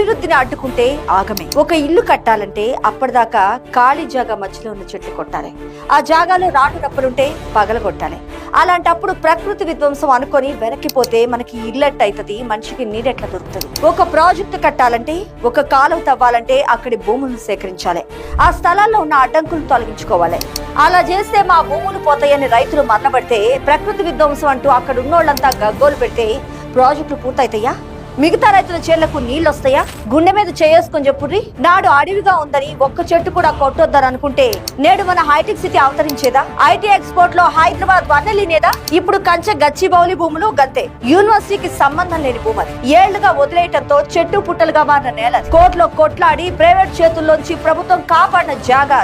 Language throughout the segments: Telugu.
అభివృద్ధిని అడ్డుకుంటే ఆగమే. ఒక ఇల్లు కట్టాలంటే అప్పటిదాకా ఖాళీ జాగా మధ్యలో ఉన్న చెట్లు కొట్టాలి. ఆ జాగాలో రాటు రప్పలుంటే పగలగొట్టాలి అలాంటప్పుడు ప్రకృతి విధ్వంసం అనుకొని వెనక్కిపోతే మనకి ఇల్లెట్ అవుతుంది మనిషికి నీడెట్లా దొరుకుతుంది? ఒక ప్రాజెక్టు కట్టాలంటే ఒక కాలువ తవ్వాలంటే అక్కడి భూములను సేకరించాలి. ఆ స్థలాల్లో ఉన్న అడ్డంకులు తొలగించుకోవాలి. అలా చేస్తే మా భూములు పోతాయని రైతులు మరణపడితే ప్రకృతి విధ్వంసం అంటూ అక్కడ ఉన్నోళ్ళంతా గగ్గోలు పెడితే ప్రాజెక్టులు పూర్తయితాయా? మిగతా రైతుల చేళ్ళకు నీళ్ళు వస్తాయా గుండె మీద చేసుకొని చెప్పుర్రి. నాడు అడవిగా ఉందని ఒక్క చెట్టు కూడా కొట్టొద్దని అనుకుంటే నేడు మన హైటెక్ సిటీ అవతరించేదా? ఐటీ ఎక్స్పోర్ట్లో హైదరాబాద్ వన్నెలినేదా ఇప్పుడు కంచె గచ్చి బౌలి భూములు గంతే. యూనివర్సిటీకి సంబంధం లేని భూమి ఏళ్ళుగా వదిలేయటంతో చెట్టు పుట్టలుగా మారిన నేల కోర్టులో కొట్లాడి ప్రైవేట్ చేతుల్లోంచి ప్రభుత్వం కాపాడిన జాగా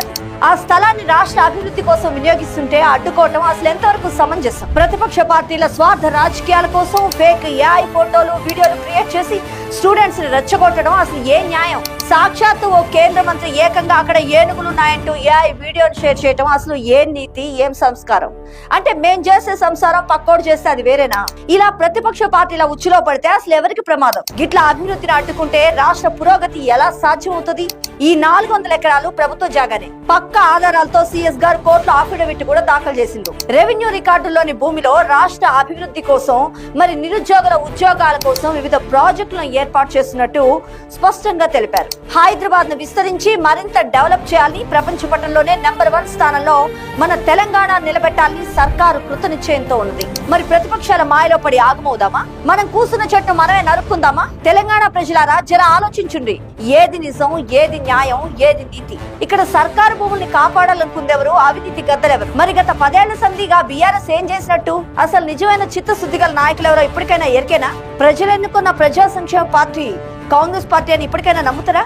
ఆ స్థలాన్ని రాష్ట్ర అభివృద్ధి కోసం వినియోగిస్తుంటే అడ్డుకోవటం అసలు ఎంతవరకు సమంజసం? ప్రతిపక్ష పార్టీల స్వార్థ రాజకీయాల కోసం ఫేక్ ఏఐ ఫోటోలు వీడియోలు Jesse. స్టూడెంట్స్ని రెచ్చగొట్టడం అసలు ఏ న్యాయం? సాక్షాత్తు ఓ కేంద్ర మంత్రి ఏకంగా అక్కడ ఏనుగులు ఉన్నాయంటూ ఏఐ వీడియోని షేర్ చేయటం అసలు ఏం నీతి ఏం సంస్కారం? అంటే మేం చేసే సంసారం పక్కోడు చేస్తే అది వేరేనా? ఇలా ప్రతిపక్ష పార్టీల ఉచ్చులో పడితే అసలు ఎవరికి ప్రమాదం? గిట్ల అభివృద్ధిని అడ్డుకుంటే రాష్ట్ర పురోగతి ఎలా సాధ్యమవుతుంది? ఈ నాలుగు వందల ఎకరాలు ప్రభుత్వ జాగానే. పక్క ఆధారాలతో సిఎస్ గారు కోర్టులో అఫిడవిట్ కూడా దాఖలు చేసిండు రెవెన్యూ రికార్డుల్లోని భూమిలో రాష్ట్ర అభివృద్ధి కోసం మరి నిరుద్యోగుల ఉద్యోగాల కోసం వివిధ ప్రాజెక్టులను ఏర్పాటు చేస్తున్నట్టు స్పష్టంగా తెలిపారు. హైదరాబాద్ను విస్తరించి మరింత డెవలప్ చేయాలని ప్రపంచ పటంలోనే నెంబర్ వన్ స్థానంలో మన తెలంగాణ నిలబెట్టాలని సర్కారు కృతనిశ్చయంతో ఉంది. మరి ప్రతిపక్షాల మాయలో పడి ఆగమవుదామా? మనం కూసున్న చెట్టు మనమే నరుక్కుందామా? తెలంగాణ ప్రజలారా జర ఆలోచించుండి ఏది నిజం ఏది న్యాయం ఏది నీతి? ఇక్కడ సర్కారు భూముల్ని కాపాడాలనుకుందెవరు? అవినీతి గద్దలెవరు? మరి గత పదేళ్ళ సంధిగా బీఆర్ఎస్ ఏం చేసినట్టు? అసలు నిజమైన చిత్తశుద్ధి గల నాయకులు ఎవరో ఇప్పటికైనా ఎరికేనా? ప్రజలు ఎన్నుకున్న ప్రజా సంక్షేమ పార్టీ కాంగ్రెస్ పార్టీ అని ఇప్పటికైనా నమ్ముతారా?